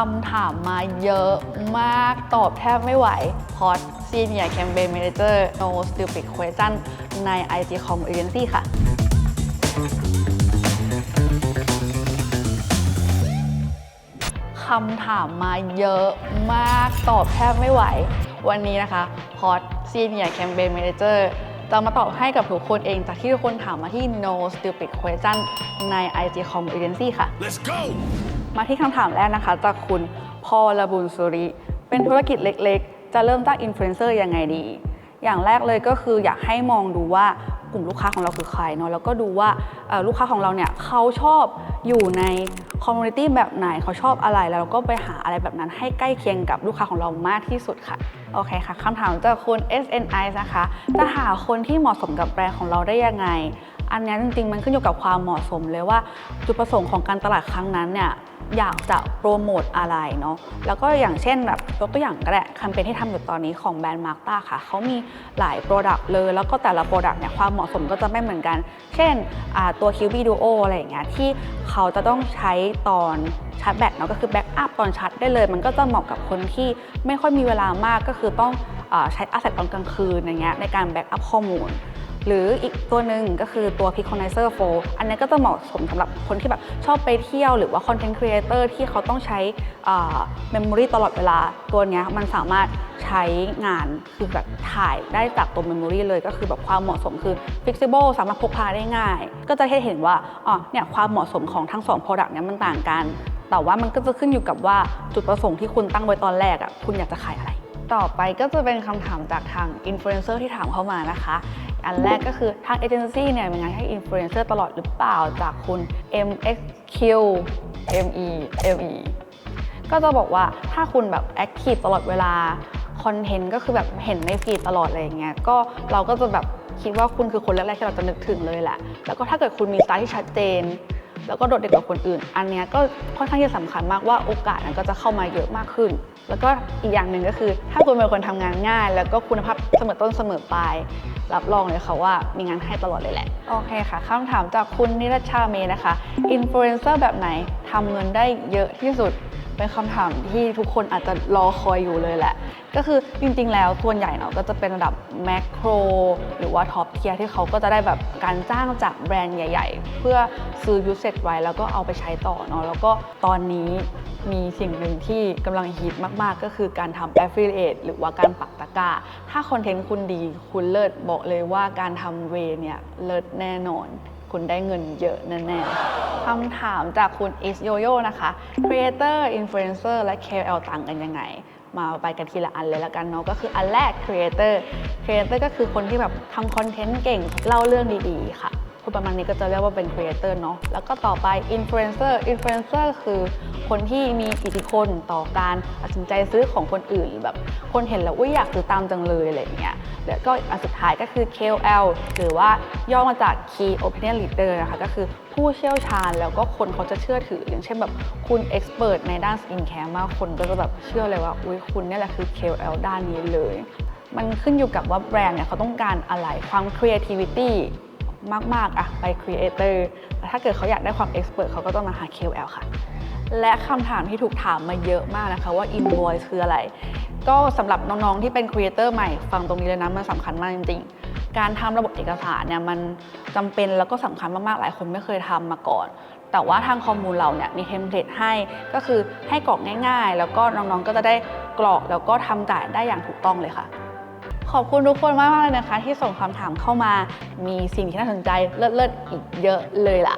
คำถามมาเยอะมากตอบแทบไม่ไหวพอดซีเนียแคมเปญ a ม a เจอร์ no stupid question ใน IG Com Agency ค่ะ คำถามมาเยอะมากตอบแทบไม่ไหว วันนี้นะคะพอดซีเนียแคมเปญ a ม a เจอร์จะมาตอบให้กับทุกคนเองจากที่ทุกคนถามมาที่ no stupid question ใน IG Com Agency ค่ะ Let's go! มาที่คำถามแรกนะคะ จากคุณพอลบุญสุริ เป็นธุรกิจเล็กๆ จะเริ่มจากอินฟลูเอนเซอร์ยังไงดี อย่างแรกเลยก็คืออยากให้มองดูว่ากลุ่มลูกค้าของเราคือใครเนาะแล้วก็ดูว่าลูกค้าของเราเนี่ยเขาชอบอยู่ในคอมมูนิตี้แบบไหนเขาชอบอะไรแล้วเราก็ไปหาอะไรแบบนั้นให้ใกล้เคียงกับลูกค้าของเรามากที่สุดค่ะโอเคค่ะคำถามจากคุณ SNI นะคะจะหาคนที่เหมาะสมกับแบรนด์ของเราได้ยังไง อันนี้จริงๆมันขึ้นอยู่กับความเหมาะสมเลยว่า จุดประสงค์ของการตลาดครั้งนั้นเนี่ย อยากจะโปรโมทอะไรเนาะแล้วก็อย่างเช่นแบบยกตัวอย่างก็ได้แคมเปญที่ทำอยู่ตอนนี้ของแบรนด์มาร์กตาค่ะเขามีหลายโปรดักต์เลย แล้วก็แต่ละโปรดักต์เนี่ยความเหมาะสมก็จะไม่เหมือนกัน เช่นอ่าตัว QB Duo อะไรอย่างเงี้ยที่เขาจะต้องใช้ตอนชาร์จแบตเนาะก็คือแบ็กอัพตอนชาร์จได้เลย มันก็จะเหมาะกับคนที่ไม่ค่อยมีเวลามากก็คือต้องอใช้อาเซตตอนกลางคืนอย่างเงี้ยในการแบ็กอัพข้อมูล หรืออีกตัวหนึ่งก็คือตัว p i c o n i z e r 4 อันนี้ก็จะเหมาะสมสำหรับคนที่แบบชอบไปเที่ยวหรือว่า Content Creator ที่เขาต้องใช้เมมโมรีตลอดเวลา ตัวนี้มันสามารถใช้งานคือแบบถ่ายได้จากตัวเมมโมรีเลยก็คือแบบความเหมาะสมคือ flexible สามารถพกพาได้ง่าย ก็จะให้เห็นว่าอ๋อเนี่ยความเหมาะสมของทั้งสอง Product เนี้ยมันต่างกัน แต่ว่ามันก็จะขึ้นอยู่กับว่าจุดประสงค์ที่คุณตั้งไว้ตอนแรกอะคุณอยากจะขายอะไรต่อไปก็จะเป็นคำถามจากทางอินฟลูเอนเซอร์ที่ถามเข้ามานะคะ อันแรกก็คือทางเอเจนซี่เนี่ยมีงานให้อินฟลูเอนเซอร์ตลอดหรือเปล่าจากคุณ MXQ ME ME ก็จะบอกว่าถ้าคุณแบบแอคทีฟตลอดเวลาคอนเทนต์ก็คือแบบเห็นในฟีดตลอดอะไรอย่างเงี้ยก็เราก็จะแบบคิดว่าคุณคือคนแรกๆที่เราจะนึกถึงเลยแหละ แล้วก็ถ้าเกิดคุณมีสไตล์ที่ชัดเจน แล้วก็โดดเด่นกว่าคนอื่น อันนี้ก็ค่อนข้างจะสำคัญมากว่าโอกาสนั้นก็จะเข้ามาเยอะมากขึ้น แล้วก็อีกอย่างหนึ่งก็คือ ถ้าคุณเป็นคนทำงานง่าย แล้วก็คุณภาพเสมอต้นเสมอปลายรับรองเลยค่ะว่ามีงานให้ตลอดเลยแหละ โอเคค่ะคำถามจากคุณนิรชาเมนะคะอินฟลูเอนเซอร์แบบไหนทำเงินได้เยอะที่สุด เป็นคำถามที่ทุกคนอาจจะรอคอยอยู่เลยแหละ ก็คือจริงๆ แล้วส่วนใหญ่เนาะก็จะเป็นระดับแมคโครหรือว่าท็อปเทียร์ที่เขาก็จะได้แบบการจ้างจากแบรนด์ใหญ่ๆ เพื่อซื้อยูเซตไว้แล้วก็เอาไปใช้ต่อเนาะแล้วก็ตอนนี้มีสิ่งหนึ่งที่กำลังฮิตมากๆ ก็คือการทำ affiliate หรือว่าการปักตะกร้า ถ้าคอนเทนต์คุณดีคุณเลิศบอกเลยว่าการทำเวเนี่ยเลิศแน่นอน คุณได้เงินเยอะแน่ๆคำถามจากคุณ is yoyo นะคะ creator influencer และ KOL ต่างกันยังไง มาไปกันทีละอันเลยละกันเนาะก็คืออันแรก creator creator ก็คือคนที่แบบทำคอนเทนต์เก่งเล่าเรื่องดีๆค่ะ พูดประมาณนี้ก็จะเรียกว่าเป็น creator เนาะแล้วก็ต่อไป influencer influencer คือคนที่มีอิทธิพลต่อการตัดสินใจซื้อของคนอื่นหรือแบบคนเห็นแล้วอุ้ยอยากซื้อตามจังเลยอะไรอย่างเงี้ยแล้วก็อันสุดท้ายก็คือ KOL หรือว่าย่อมาจาก Key Opinion Leader นะคะก็คือผู้เชี่ยวชาญแล้วก็คนเขาจะเชื่อถือ อย่างเช่นแบบคุณ expert ในด้านสกินแคร์มากคนก็จะแบบเชื่อเลยว่าอุ้ยคุณเนี่ยแหละคือ KOL ด้านนี้เลย มันขึ้นอยู่กับว่าแบรนด์เนี่ยเขาต้องการอะไรความ creativity มาก ๆอะไป creator แต่ถ้าเกิดเขาอยากได้ความ expert เพรสเขาก็ต้องมาหา KOL ค่ะ และคำถามที่ถูกถามมาเยอะมากนะคะว่า invoice คืออะไร ก็สำหรับน้อง ๆ ที่เป็น creator ใหม่ฟังตรงนี้เลยนะ มันสำคัญมากจริง ๆ การทำระบบเอกสารเนี่ยมันจำเป็นแล้วก็สำคัญมาก ๆ หลายคนไม่เคยทำมาก่อนแต่ว่าทางคอมมูลเราเนี่ยมีเทมเพลตให้ก็คือให้กรอกง่าย ๆ แล้วก็น้องๆก็จะได้กรอกแล้วก็ทำจ่ายได้อย่างถูกต้องเลยค่ะ ขอบคุณทุกคนมากๆเลยนะคะ ที่ส่งคำถามเข้ามา มีสิ่งที่น่าสนใจเลิศๆอีกเยอะเลยล่ะ